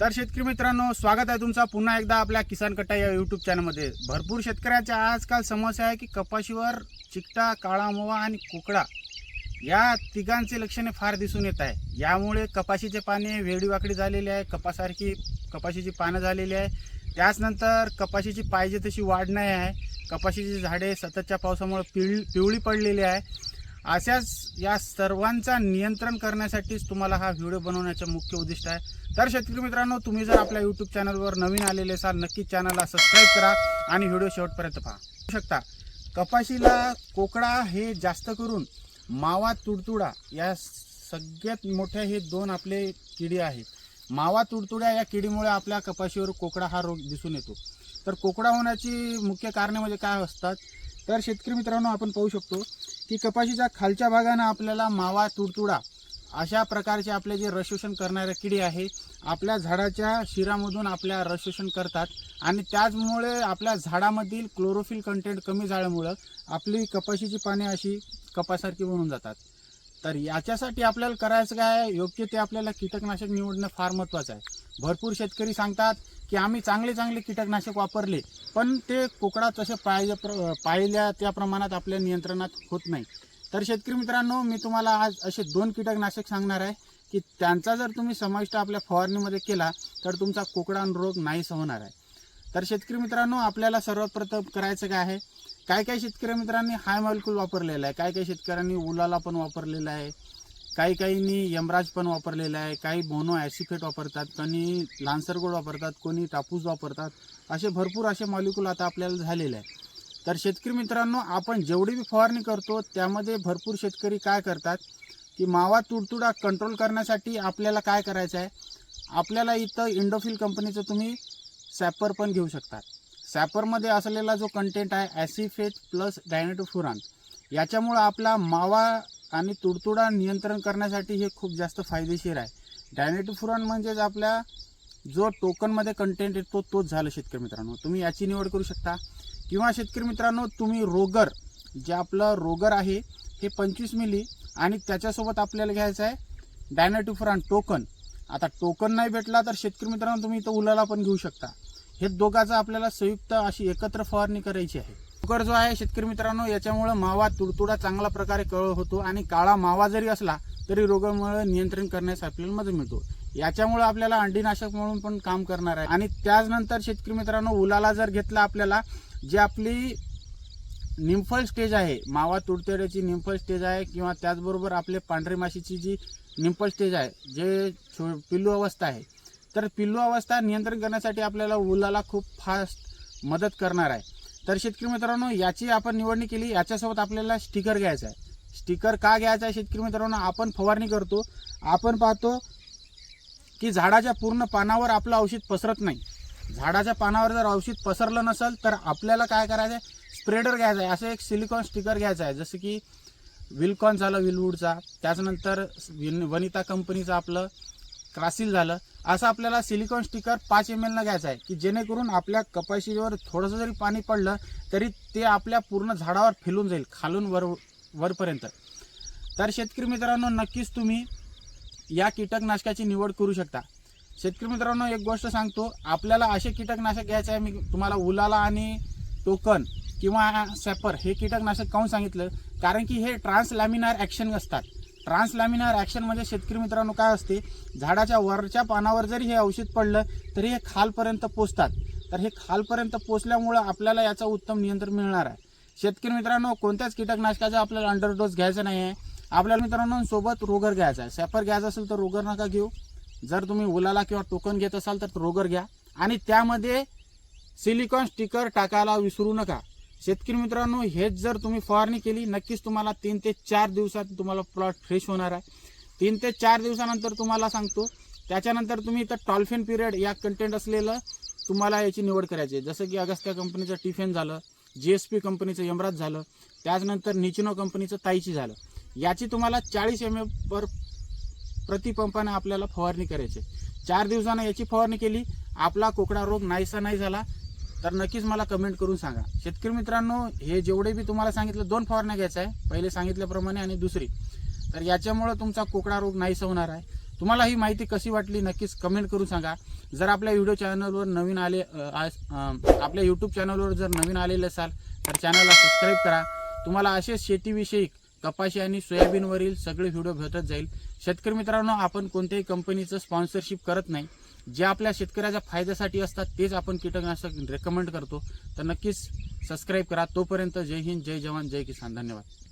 तर शेतकरी मित्रांनो स्वागत आहे तुमचा पुन्हा एकदा आपल्या किसान कट्टा या यूट्यूब चॅनलमध्ये भरपूर शेतकऱ्याच्या आजकाल समस्या आहे की कपाशीवर चिकटा काळा मोवा आणि कुकडा या तिघांचे लक्षणे फार दिसून येत आहे. यामुळे कपाशीचे पाने वेडीवाकडी झालेली आहे कपासारखी कपाशीची पानं झालेली आहे. त्याचनंतर कपाशीची पाहिजे तशी वाढ नाही आहे. कपाशीची झाडे सततच्या पावसामुळे पिळ पिवळी पडलेली आहे. अशाच या सर्वांचा नियंत्रण करण्यासाठीच तुम्हाला हा व्हिडिओ बनवण्याचं मुख्य उद्दिष्ट आहे. तर शेतकरी मित्रांनो तुम्ही जर आपल्या यूट्यूब चॅनलवर नवीन आलेले असाल नक्कीच चॅनलला सबस्क्राईब करा आणि व्हिडिओ शेवटपर्यंत पहा. पाहू शकता कपाशीला कोकडा हे जास्त करून मावा तुडतुडा या सगळ्यात मोठ्या हे दोन आपले किडी आहेत. मावा तुडतुड्या या किडीमुळे आपल्या कपाशीवर कोकडा हा रोग दिसून येतो. तर कोकडा होण्याची मुख्य कारणे म्हणजे काय असतात? तर शेतकरी मित्रांनो आपण पाहू शकतो की कपाशीच्या खालच्या भागानं आपल्याला मावा तुडतुडा अशा प्रकारचे आपले जे रशोषण करणारे किडी आहे आपल्या झाडाच्या शिरामधून आपल्या रशोषण करतात आणि त्याचमुळे आपल्या झाडामधील क्लोरोफिल कंटेंट कमी झाल्यामुळं आपली कपाशीची पाने अशी कपासारखी बनून जातात. तर याच्यासाठी आपल्याला करायचं काय? योग्य ते आपल्याला कीटकनाशक निवडणं फार महत्त्वाचं आहे. भरपूर शेतकरी सांगतात की आम्ही चांगले चांगले कीटकनाशक वापरले पण ते कोकडा तसे पाहिजे प्र पाहिल्या त्या प्रमाणात आपल्या नियंत्रणात होत नाही. तर शेतकरी मित्रांनो मी तुम्हाला आज असे दोन कीटकनाशक सांगणार आहे की त्यांचा जर तुम्ही समाविष्ट आपल्या फवारणीमध्ये केला तर तुमचा कोकडा रोग नाहीच होणार आहे. तर शेतकरी मित्रांनो आपल्याला सर्वप्रथम करायचं काय आहे? काय काय शेतकरी मित्रांनी हाय मॉलिक्यूल वापरलेला आहे? काय काय शेतकऱ्यांनी उलाला पण वापरलेला आहे? काही काहींनी यमराज पण वापरलेला आहे काही मोनो ॲसिफेट वापरतात कोणी लान्सरगोड वापरतात कोणी टापूस वापरतात असे भरपूर असे मॉलिक्यूल आता आपल्याला झालेले आहे तर शेतकरी मित्रांनो आपण जेवढी बी फवारणी करतो त्यामध्ये भरपूर शेतकरी काय करतात की मावा तुडतुडा कंट्रोल करण्यासाठी आपल्याला काय करायचं आहे आपल्याला इथं इंडोफिल कंपनीचं तुम्ही सॅपर पण घेऊ शकतात सॅपरमध्ये असलेला जो कंटेंट आहे ॲसिफेट प्लस डायनेटोफुरान याच्यामुळं आपला मावा आणि तुडतुडा नियंत्रण करण्यासाठी हे खूप जास्त फायदेशीर आहे. डायनेटोफुरॉन म्हणजेच आपल्या जो टोकनमध्ये कंटेंट येतो तोच झालं शेतकरी मित्रांनो. तुम्ही याची निवड करू शकता. किंवा शेतकरी मित्रांनो तुम्ही रोगर जे आपलं रोगर आहे हे पंचवीस मिली आणि त्याच्यासोबत आपल्याला घ्यायचं आहे डायनेटोफुरॉन टोकन. आता टोकन नाही भेटला तर शेतकरी मित्रांनो तुम्ही इथं उलाला पण घेऊ शकता. हे दोघांचं आपल्याला संयुक्त अशी एकत्र फवारणी करायची आहे. कुकर जो आहे शेतकरी मित्रांनो याच्यामुळं मावा तुडतुडा चांगला प्रकारे कळ होतो आणि काळा मावा जरी असला तरी रोगामुळे नियंत्रण करण्यास आपल्याला मदत मिळतो. याच्यामुळे आपल्याला अंडीनाशक म्हणून पण काम करणार आहे. आणि त्याचनंतर शेतकरी मित्रांनो उलाला जर घेतला आपल्याला जी आपली निम्फल स्टेज आहे मावा तुडतुड्याची निम्फल स्टेज आहे किंवा त्याचबरोबर आपले पांढरी माशीची जी निम्फल स्टेज आहे जे छो पिल्लू अवस्था आहे तर पिल्लू अवस्था नियंत्रण करण्यासाठी आपल्याला उलाला खूप फास्ट मदत करणार आहे. तर शेतकरी मित्रांनो याची आपण निवडणी केली याच्यासोबत आपल्याला स्टिकर घ्यायचा आहे. स्टिकर का घ्यायचा आहे शेतकरी मित्रांनो? आपण फवारणी करतो. आपण पाहतो की झाडाच्या पूर्ण पानावर आपलं औषध पसरत नाही. झाडाच्या पानावर जर औषध पसरलं नसेल तर आपल्याला काय करायचं आहे? स्प्रेडर घ्यायचा आहे. असं एक सिलिकॉन स्टिकर घ्यायचं आहे. जसं की विलकॉन झालं विलवूडचा. त्याच्यानंतर विन वनिता कंपनीचं आपलं क्रासिल झालं. असं आपल्याला सिलिकॉन स्टिकर पाच एम एलनं घ्यायचं आहे की जेणेकरून आपल्या कपाशीवर थोडंसं जरी पाणी पडलं तरी ते आपल्या पूर्ण झाडावर फिलून जाईल खालून वर वरपर्यंत. तर शेतकरी मित्रांनो नक्कीच तुम्ही या कीटकनाशकाची निवड करू शकता. शेतकरी मित्रांनो एक गोष्ट सांगतो आपल्याला असे कीटकनाशक घ्यायचे आहे मी तुम्हाला उलाला आणि टोकन किंवा सॅपर हे कीटकनाशक काऊन सांगितलं? कारण की हे ट्रान्सलॅमिनार ॲक्शन असतात. ट्रान्सलॅमिनार ॲक्शन म्हणजे शेतकरी मित्रांनो काय असते? झाडाच्या वरच्या पानावर जरी हे औषध पडलं तरी हे खालपर्यंत पोचतात तर हे खालपर्यंत पोचल्यामुळं आपल्याला याचा उत्तम नियंत्रण मिळणार आहे. शेतकरी मित्रांनो कोणत्याच कीटकनाशकाचा आपल्याला अंडरडोस घ्यायचा नाही आहे आपल्याला मित्रांनो सोबत रोगर घ्यायचा आहे. सॅपर घ्यायचा असेल तर रोगर नका घेऊ. जर तुम्ही उलाला किंवा टोकन घेत असाल तर रोगर घ्या. आणि त्यामध्ये सिलिकॉन स्टिकर टाकायला विसरू नका. शेतकरी मित्रांनो हेच जर तुम्ही फवारणी केली नक्कीच तुम्हाला तीन ते चार दिवसात तुम्हाला प्लॉट फ्रेश होणार आहे. तीन ते चार दिवसानंतर तुम्हाला सांगतो त्याच्यानंतर तुम्ही इथं टॉल्फिन पिरियड या कंटेंट असलेलं तुम्हाला याची निवड करायची आहे. जसं की अगस्त्या कंपनीचं टिफेन झालं जी एस पी कंपनीचं यमराज झालं त्याचनंतर निचिनो कंपनीचं ताईची झालं. याची तुम्हाला चाळीस एम ए पर प्रतिपंपाने आपल्याला फवारणी करायची आहे. चार दिवसानं याची फवारणी केली आपला कोकडा रोग नाहीसा नाही झाला तर नक्कीच मला कमेंट करून सांगा. शेतकरी मित्रांनो हे जेवढे बी तुम्हाला सांगितलं दोन फवारण्या घ्यायचं आहे. पहिले सांगितल्याप्रमाणे आणि दुसरी. तर याच्यामुळं तुमचा कोकडा रोग नाहीसा होणार आहे. तुम्हाला ही माहिती कशी वाटली नक्कीच कमेंट करून सांगा. जर आपल्या व्हिडिओ चॅनलवर नवीन आले आज- आपल्या यूट्यूब चॅनलवर जर नवीन आलेले असाल तर चॅनलला सबस्क्राईब करा. तुम्हाला असेच शेतीविषयी कपाशी आणि सोयाबीनवरील सगळे व्हिडिओ भेटत जाईल. शेतकरी मित्रांनो आपण कोणत्याही कंपनीचं स्पॉन्सरशिप करत नाही. जे आपल्या शेतकऱ्याच्या फायद्यासाठी असतात तेच आपण कीटकनाशक रेकमेंड करतो. तर नक्कीच सबस्क्राईब करा. तोपर्यंत जय हिंद जय जवान जय किसान. धन्यवाद.